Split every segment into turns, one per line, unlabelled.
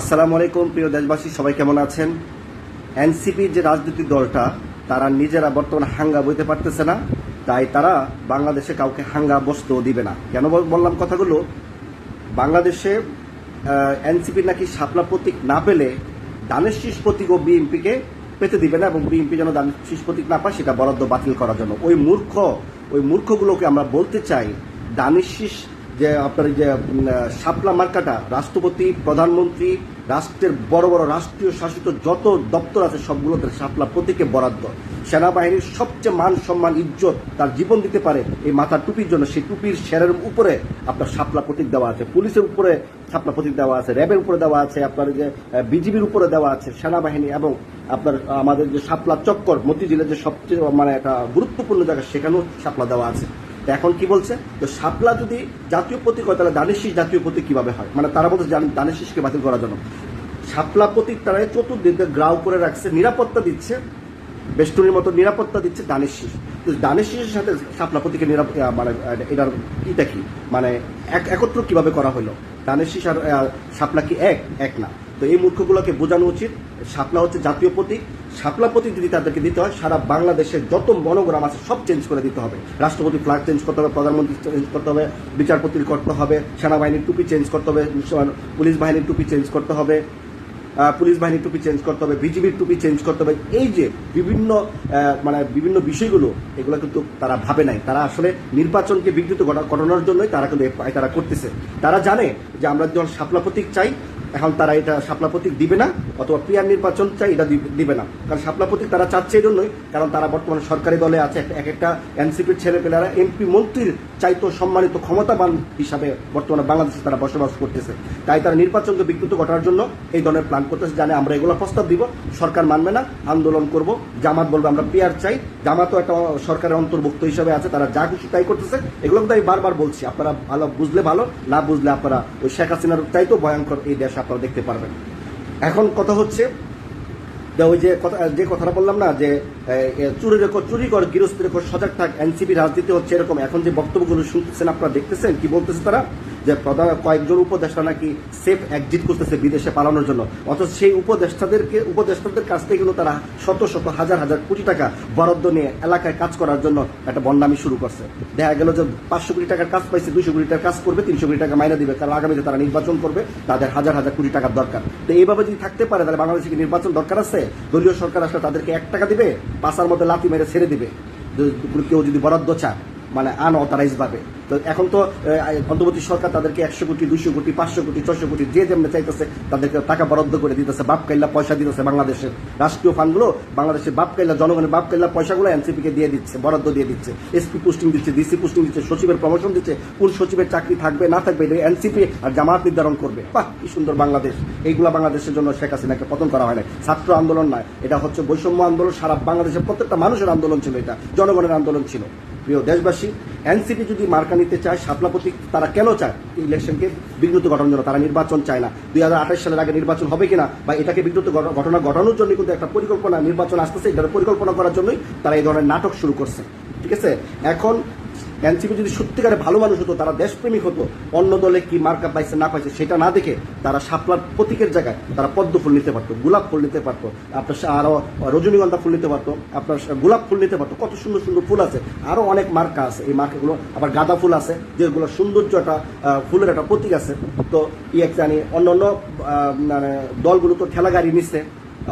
আসসালামু আলাইকুম, প্রিয় দেশবাসী, সবাই কেমন আছেন? এনসিপির যে রাজনৈতিক দলটা, তারা নিজেরা বর্তমানে হাঙ্গা বইতে পারতেছে না, তাই তারা বাংলাদেশে কাউকে হাঙ্গা বসতেও দিবে না। কেন বললাম কথাগুলো? বাংলাদেশে এনসিপির নাকি শাপলা প্রতীক না পেলে দানের শীষ প্রতীক ও বিএনপিকে পেতে দিবে না, এবং বিএনপি যেন দানের শীষ প্রতীক না পায়, সেটা বরাদ্দ বাতিল করার জন্য। ওই মূর্খ, ওই মূর্খগুলোকে আমরা বলতে চাই, দানের শীষ যে আপনার যে শাপলা মার্কাটা, রাষ্ট্রপতি, প্রধানমন্ত্রী, রাষ্ট্রের বড় বড় রাষ্ট্রীয় শাসিত যত দপ্তর আছে সবগুলোতে শাপলা প্রতীকে বরাদ্দ। সেনাবাহিনীর সবচেয়ে মান সম্মান, ইজ্জত তার জীবন দিতে পারে এই মাথার টুপির জন্য। সেই টুপির শেরের উপরে আপনার শাপলা প্রতীক দেওয়া আছে, পুলিশের উপরে শাপলা প্রতীক দেওয়া আছে, র্যাবের উপরে দেওয়া আছে, আপনার যে বিজিবির উপরে দেওয়া আছে, সেনাবাহিনী এবং আপনার, আমাদের যে শাপলা চক্কর, মতিঝিলের যে সবচেয়ে মানে একটা গুরুত্বপূর্ণ জায়গা, সেখানেও শাপলা দেওয়া আছে। তো এখন কি বলছে? তো শাপলা যদি জাতীয় প্রতীক হয়, তাহলে দানেশিস জাতীয় প্রতীক কীভাবে হয়? মানে তারা বলছে দানেশিসকে বাতিল করার জন্য। শাপলা প্রতীক তারা চতুর্দিকে গ্রাউ করে রাখছে, নিরাপত্তা দিচ্ছে, বেষ্টনীর মতো নিরাপত্তা দিচ্ছে দানের তো দানের সাথে শাপলা প্রতীকের মানে এটার ইটা কি? মানে এক একত্র কীভাবে করা হলো? দানের আর শাপলা কি এক? এক না। তো এই মূর্খগুলোকে বোঝানো উচিত। শাপলা হচ্ছে জাতীয় প্রতীক। শাপলা প্রতীক যদি তাদেরকে দিতে হয়, সারা বাংলাদেশের যত মনোগ্রাম আছে, সব চেঞ্জ করে দিতে হবে। রাষ্ট্রপতি ফ্ল্যাগ চেঞ্জ করতে হবে, প্রধানমন্ত্রী চেঞ্জ করতে হবে, বিচারপতির করতে হবে, সেনাবাহিনীর টুপি চেঞ্জ করতে হবে পুলিশ বাহিনীর টুপি চেঞ্জ করতে হবে পুলিশ বাহিনীর টুপি চেঞ্জ করতে হবে, বিজিবির টুপি চেঞ্জ করতে হবে। এই যে বিভিন্ন মানে বিভিন্ন বিষয়গুলো, এগুলো কিন্তু তারা ভাবে নাই। তারা আসলে নির্বাচনকে বিঘ্নিত ঘটা- ঘটানোর জন্যই তারা কিন্তু তারা করতেছে। তারা জানে যে আমরা যখন শাপলা প্রতীক চাই এখন তারা এটা শাপলা প্রতীক দিবে না, অথবা পিয়ার নির্বাচন চাই, এটা দিবে- না। কারণ শাপলা প্রতীক তারা চাচ্ছে এই জন্যই কারণ তারা বর্তমানে সরকারি দলে আছে, এক- এক একটা এনসিপির ছেলেপেলেরা এমপি মন্ত্রীর চাইতো সম্মানিত, ক্ষমতাবান হিসাবে বর্তমানে বাংলাদেশে তারা বসবাস করতেছে। তাই তারা নির্বাচনকে বিকৃত ঘটার জন্য এই ধরনের প্ল্যান করতেছে, জানে আমরা এগুলো প্রস্তাব দিব, সরকার মানবে না, আন্দোলন করব, জামাত বলবে আমরা পিয়ার চাই, জামাতও একটা সরকারের অন্তর্ভুক্ত হিসাবে আছে, তারা যা খুশি তাই করতেছে এগুলো কিন্তু আমি বারবার বলছি, আপনারা ভালো বুঝলে ভালো, না বুঝলে আপনারা ওই শেখ হাসিনার চাইতেও ভয়ঙ্কর এই দেশ আপনারা দেখতে পারবেন। এখন কথা হচ্ছে ওই যে কথা, যে কথাটা বললাম না, যে চুরি রেখো চুরি কর গৃহস্থ রেখো সজাগ থাক এনসিপি রাজনীতি হচ্ছে এরকম। এখন যে বক্তব্যগুলো শুনতেছেন, আপনারা দেখতেছেন, কি বলতেছে তারা? যে প্রধান কয়েকজন উপদেষ্টা নাকি সেফ এক্সিট করতেছে বিদেশে পালানোর জন্য। অথচ সেই উপদেষ্টাদেরকে উপদেষ্টাদের কাছ থেকে কিন্তু তারা শত শত, হাজার হাজার কোটি টাকা বরাদ্দ নিয়ে এলাকায় কাজ করার জন্য একটা বন্ডামি শুরু করছে। দেখা গেল যে পাঁচশো কোটি টাকার কাজ পাইছে, দুইশো কোটি টাকার কাজ করবে, তিনশো কোটি টাকা মাইনা দিবে। কারণ আগামীতে তারা নির্বাচন করবে, তাদের হাজার হাজার কোটি টাকার দরকার। তো এইভাবে যদি থাকতে পারে, তাহলে বাংলাদেশে কি নির্বাচন দরকার আছে? দলীয় সরকার আসলে তাদেরকে এক টাকা দিবে পাশার মধ্যে লাথি মেরে ছেড়ে দিবে। কেউ যদি বরাদ্দ চায় মানে আনঅথরাইজ ভাবে। তো এখন তো অন্তর্বর্তী সরকার তাদেরকে একশো কোটি দুশো কোটি, পাঁচশো কোটি ছশো কোটি যে যেমন চাইতেছে, তাদেরকে টাকা বরাদ্দ করে দিতেছে, বাপ কাইল্লা পয়সা দিতেছে বাংলাদেশের। রাষ্ট্রীয় ফান্ডগুলো বাংলাদেশের বাপ কাইল্লা, জনগণের বাপ কাইল্লা পয়সাগুলো এনসিপি কে দিয়ে দিচ্ছে, বরাদ্দ দিয়ে দিচ্ছে। এসপি পোস্টিং দিচ্ছে ডিসি পোস্টিং দিচ্ছে, সচিবের প্রমোশন দিচ্ছে, কোন সচিবের চাকরি থাকবে, না থাকবে, এটা এনসিপি আর জামাত নির্ধারণ করবে। বাহ, কি সুন্দর বাংলাদেশ। এইগুলা বাংলাদেশের জন্য শেখ হাসিনাকে পতন করা হয় না ছাত্র আন্দোলন নয়, এটা হচ্ছে বৈষম্য আন্দোলন, সারা বাংলাদেশের প্রত্যেকটা মানুষের আন্দোলন ছিল এটা, জনগণের আন্দোলন ছিল। প্রিয় দেশবাসী, এনসিপি যদি মার্কা নিতে চায় শাপলা প্রতীক তারা কেন চায়? ইলেকশনকে বিঘ্নিত ঘটানোর জন্য তারা নির্বাচন চায় না। দুই হাজার আঠাশ সালের আগে নির্বাচন হবে কিনা বা এটাকে বিঘ্নিত ঘট- ঘটনা ঘটানোর জন্য কিন্তু একটা পরিকল্পনা নির্বাচন আসতেছে, এটার পরিকল্পনা করার জন্যই তারা এই ধরনের নাটক শুরু করছে। ঠিক আছে? এখন এনসিপি যদি সত্যিকারে ভালো মানুষ হতো, তারা দেশপ্রেমিক হতো, অন্য দলে কি মার্কা পাইছে, না পাইছে, সেটা না দেখে তারা শাপলার প্রতীকের জায়গায় তারা পদ্ম ফুল নিতে পারতো, গোলাপ ফুল নিতে পারতো, আপনার আরও রজনীগন্ধা ফুল নিতে পারতো, আপনার গোলাপ ফুল নিতে পারতো, কত সুন্দর সুন্দর ফুল আছে। আরও অনেক মার্কা আছে, এই মার্কাগুলো, আবার গাঁদা ফুল আছে, যেগুলো সৌন্দর্য একটা ফুলের একটা প্রতীক আছে। তো ইয়ে জানি অন্য অন্য মানে দলগুলো তো ঠেলা গাড়ি নিচ্ছে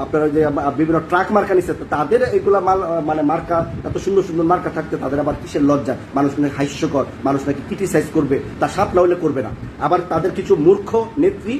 আপনারা যে বিভিন্ন ট্রাক মার্কা নিচ্ছে তাদের এগুলা মাল মানে মার্কা এত সুন্দর সুন্দর মার্কা থাকতে তাদের আবার কিসের লজ্জা? মানুষ নাকি হাস্যকর, মানুষ নাকি ক্রিটিসাইজ করবে, তা সাপ না হলে করবে না। আবার তাদের কিছু মূর্খ নেত্রী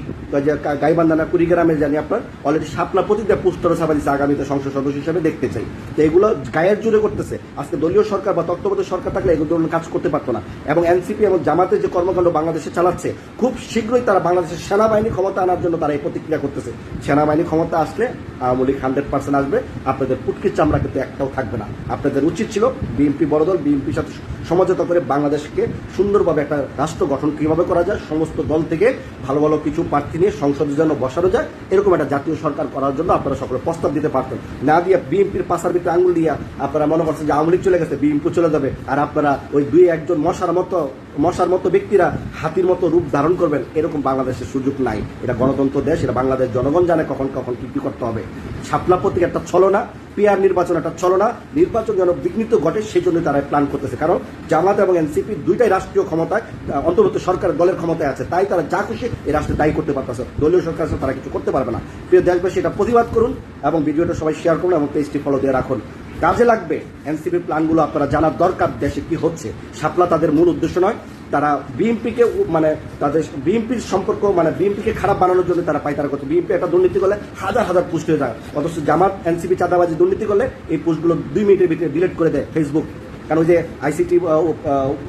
গাইবান্ধানা কুড়িগ্রামে জানি আপনার অলরেডি সাপলা প্রতিটা পুস্তর ছাপা দিচ্ছে আগামীতে সংসদ সদস্য হিসেবে দেখতে চাই। তো এগুলো গায়ের জুড়ে করতেছে। আজকে দলীয় সরকার বা তত্ত্বাবধায়ক সরকার থাকলে এগুলো ধরনের কাজ করতে পারতো না। এবং এনসিপি এবং জামাতের যে কর্মকাণ্ড বাংলাদেশে চালাচ্ছে, খুব শীঘ্রই তারা বাংলাদেশের সেনাবাহিনী ক্ষমতা আনার জন্য তারা এই প্রতিক্রিয়া করতেছে। সেনাবাহিনী ক্ষমতা আসলে আওয়ামী লীগ হান্ড্রেড পার্সেন্ট আসবে। আপনাদের পুটকির চামড়া কিন্তু একটাও থাকবে না। আপনাদের উচিত ছিল বিএনপি বড় দল, বিএনপির সাথে সমঝোতা করে বাংলাদেশকে সুন্দরভাবে একটা রাষ্ট্র গঠন কীভাবে করা যায়, সমস্ত দল থেকে ভালো ভালো কিছু প্রার্থী নিয়ে সংসদের জন্য বসানো যায়, এরকম একটা জাতীয় সরকার করার জন্য আপনারা সকলে প্রস্তাব দিতে পারতেন। না দিয়ে বিএনপির পাশার ভিতরে আঙুল দিয়ে আপনারা মনে করছেন যে আওয়ামী চলে গেছে, বিএনপি চলে যাবে, আর আপনারা ওই দুই একজন মশার মতো মশার মতো ব্যক্তিরা হাতির মতো রূপ ধারণ করবেন, এরকম বাংলাদেশের সুযোগ নাই। এটা গণতন্ত্র দেশ, এটা বাংলাদেশ জনগণ জানে কখন কখন কি কি করতে হবে। ছাপলা প্রতীক একটা ছলনা পিয়ার নির্বাচন একটা ছলনা নির্বাচন যেন বিঘ্নিত ঘটে সেই জন্য তারা প্ল্যান করতেছে। কারণ জামাত এবং এনসিপি দুইটাই রাষ্ট্রীয় ক্ষমতায় অন্তর্ভুক্ত সরকার দলের ক্ষমতায় আছে। তাই তারা যা খুশি এই রাষ্ট্রে দায়ী করতে পারতেছে। দলীয় সরকার তারা কিছু করতে পারবে না। প্রিয় দেশবাসী, এটা প্রতিবাদ করুন এবং ভিডিওটা সবাই শেয়ার করুন এবং পেজটি ফলো দিয়ে রাখুন। কাজে লাগবে এনসিপির প্ল্যানগুলো আপনারা জানার দরকার দেশে কি হচ্ছে। শাপলা তাদের মূল উদ্দেশ্য নয়। তারা বিএনপিকে মানে তাদের বিএনপির সম্পর্ক মানে বিএনপিকে খারাপ বানানোর জন্য তারা পাইতারা করছে বিএনপি একটা দুর্নীতি করলে হাজার হাজার পোস্ট হয়ে যায়। অথচ জামাত, এনসিপি চাঁদাবাজি দুর্নীতি করলে এই পোস্টগুলো দুই মিনিটের ভিতরে ডিলিট করে দেয় ফেসবুক কারণ ওই যে আইসিটি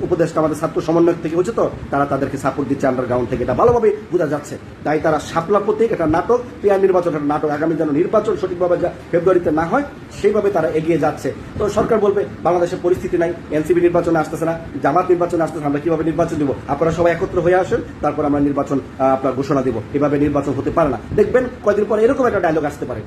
উপদেশটা আমাদের ছাত্র সমন্বয় থেকে হচ্ছে তো, তারা তাদেরকে সাপোর্ট দিচ্ছে আন্ডারগ্রাউন্ড থেকে। এটা ভালোভাবে বোঝা যাচ্ছে। তাই তারা শাপলা প্রতীক, একটা নাটক পেয়ার নির্বাচন একটা নাটক, আগামী যেন নির্বাচন সঠিকভাবে যা ফেব্রুয়ারিতে না হয়, সেইভাবে তারা এগিয়ে যাচ্ছে। তো সরকার বলবে, বাংলাদেশের পরিস্থিতি নাই এনসিপি নির্বাচনে আসতেছে না, জামাত নির্বাচনে আসতেছে, আমরা কীভাবে নির্বাচন দিব? আপনারা সবাই একত্র হয়ে আসেন, তারপর আমরা নির্বাচন আপনার ঘোষণা দিব। এভাবে নির্বাচন হতে পারে না। দেখবেন কয়দিন পরে এরকম একটা ডায়লগ আসতে পারে।